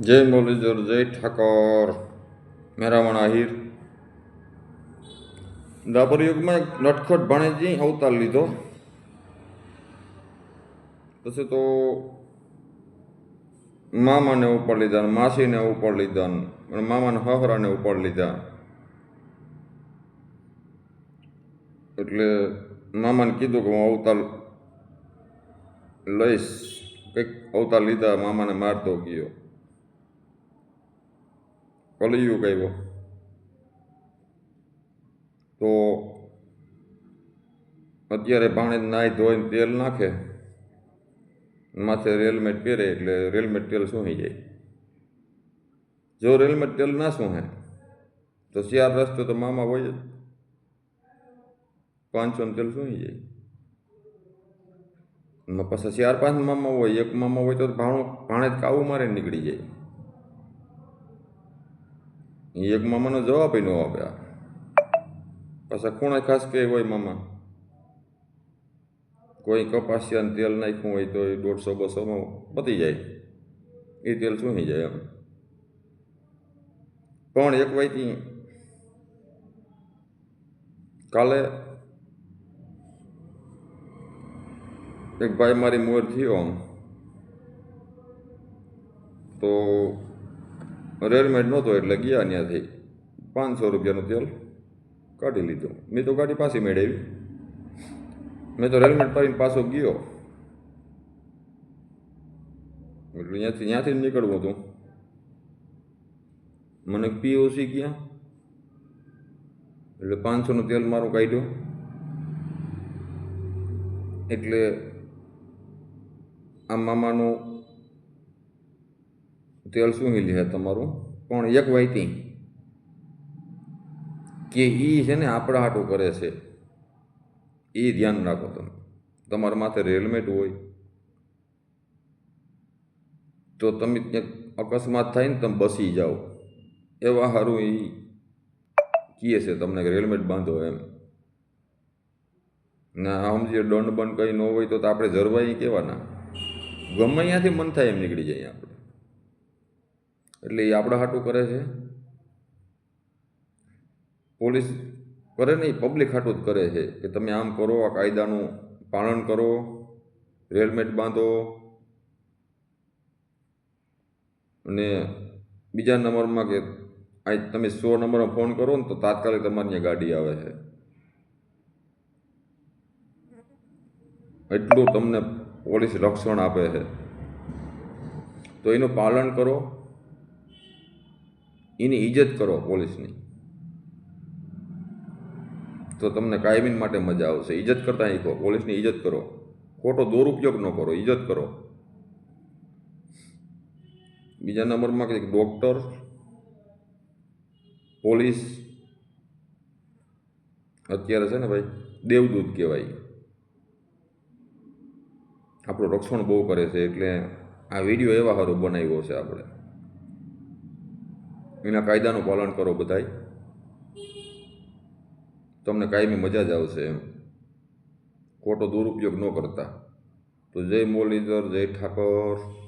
જય મુરલીધર, જય ઠાકોર. મેરામણ આહિર. દાપર યુગમાં એક નટખટ ભાણેજી અવતાર લીધો. પછી તો મામાને ઉપર લીધા માસીને ઉપર લીધા અને મામાને હહરાને ઉપર લીધા. એટલે મામાને કીધું કે હું અવતાર લઈશ. કંઈક અવતાર લીધા, મામાને મારતો ગયો. કલયુગ આવ્યો તો અત્યારે ભાણે નાહી ધોઈને તેલ નાખે, માથે રેલમેટ પહેરે એટલે રેલમેટ તેલ સૂંઘી જાય. જો રેલમેટ તેલ ના સૂંઘે તો શિયાળ રસ્તો તો મામા હોય જ. પાંચસો તેલ સૂંઘી જાય. પાછા ચાર પાંચ મામા હોય, એક મામા હોય તો ભાણું, ભાણે જ કાવું મારે નીકળી જાય. એક મામાનો જવાબ ન આપ્યા. પાછા ખૂણે ખાસ કે હોય મામા? કોઈ કપાસિયાને તેલ નાખ્યું હોય તો એ દોઢસો, બસોમાં પતી જાય. એ તેલ ચૂંહી જાય એમ. પણ એક વાયથી કાલે એક ભાઈ મારી મોર થયો. આમ તો રેલમેટ નહોતો એટલે ગયા ત્યાંથી પાંચસો રૂપિયાનું તેલ કાઢી લીધું. મેં તો ગાડી પાછી મેળવી. મેં તો રેલમેટ પાડીને પાછો ગયો. એટલે ત્યાંથી ત્યાંથી જ નીકળવું હતું. મને પીઓસી ગયા. એટલે પાંચસોનું તેલ મારું કાઢ્યું. એટલે આ મામાનું તેલ શું લે તમારું? પણ એક વાયતી કે એ છે ને આપણા હાટું કરે છે. એ ધ્યાન રાખો તમે. તમારા માથે રેલમેટ હોય. તો તમે ક્યાંક અકસ્માત થાય ને તમે બસી જાઓ. એવા સારું એ કહે છે તમને કે રેલમેટ બાંધો એમ. ના આમ જે દંડ બંધ કંઈ ન હોય તો આપણે જરવાય કહેવાના ગમે ત્યાંથી મન થાય એમ નીકળી જાય આપણે. એટલે એ આપણા હાટું કરે છે. પોલીસ કરે નહીં પબ્લિક હાટું જ કરે છે કે તમે આમ કરો, આ કાયદાનું પાલન કરો રેલમેટ બાંધો અને બીજા નંબરમાં કે આ તમે સો નંબરમાં ફોન કરો ને તો તાત્કાલિક તમારી ત્યાં ગાડી આવે છે. એટલું તમને પોલીસ રક્ષણ આપે છે. તો એનું પાલન કરો. એની ઇજ્જત કરો પોલીસની. તો તમને કાયમીન માટે મજા આવશે. ઇજ્જત કરતા શીખો પોલીસની ઇજ્જત કરો. ખોટો દુરુપયોગ ન કરો. ઇજ્જત કરો. બીજા નંબરમાં કંઈક ડૉક્ટર, પોલીસ, અત્યારે છે ને ભાઈ, દેવદૂત કહેવાય. આપણું રક્ષણ બહુ કરે છે. એટલે આ વીડિયો એવા સારું બનાવ્યો છે આપણે. એના કાયદાનું પાલન કરો બધાય. તમને કાયમી મજા જ આવશે એમ. ખોટો દુરુપયોગ ન કરતા. તો જય મુરલીધર, જય ઠાકોર.